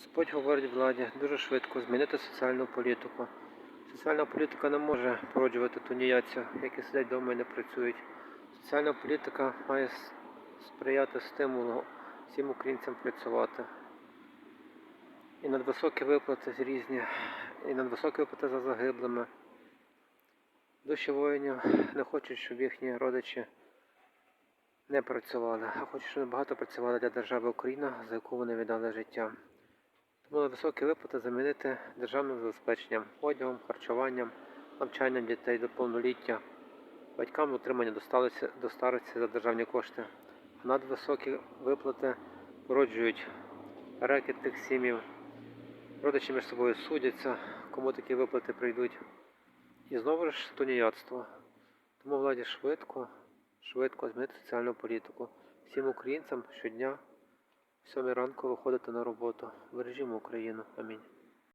Господь говорить владі дуже швидко змінити соціальну політику. Соціальна політика не може породжувати тунеядців, які сидять вдома і не працюють. Соціальна політика має сприяти стимулу всім українцям працювати. І надвисокі виплати різні, і надвисокі виплати за загиблими. Душі воїнів не хочуть, щоб їхні родичі не працювали, а хочуть, щоб багато працювали для держави Україна, за яку вони віддали життя. Тому високі виплати замінити державним забезпеченням, одягом, харчуванням, навчанням дітей до повноліття, батькам утримання до старості, за державні кошти. Надвисокі виплати породжують рекет тих сім'їв, родичі між собою судяться, кому такі виплати прийдуть. І знову ж тунеядство. Тому владі швидко, швидко змінити соціальну політику. Всім українцям щодня сьомій ранку виходити на роботу. Бережімо Україну. Амінь.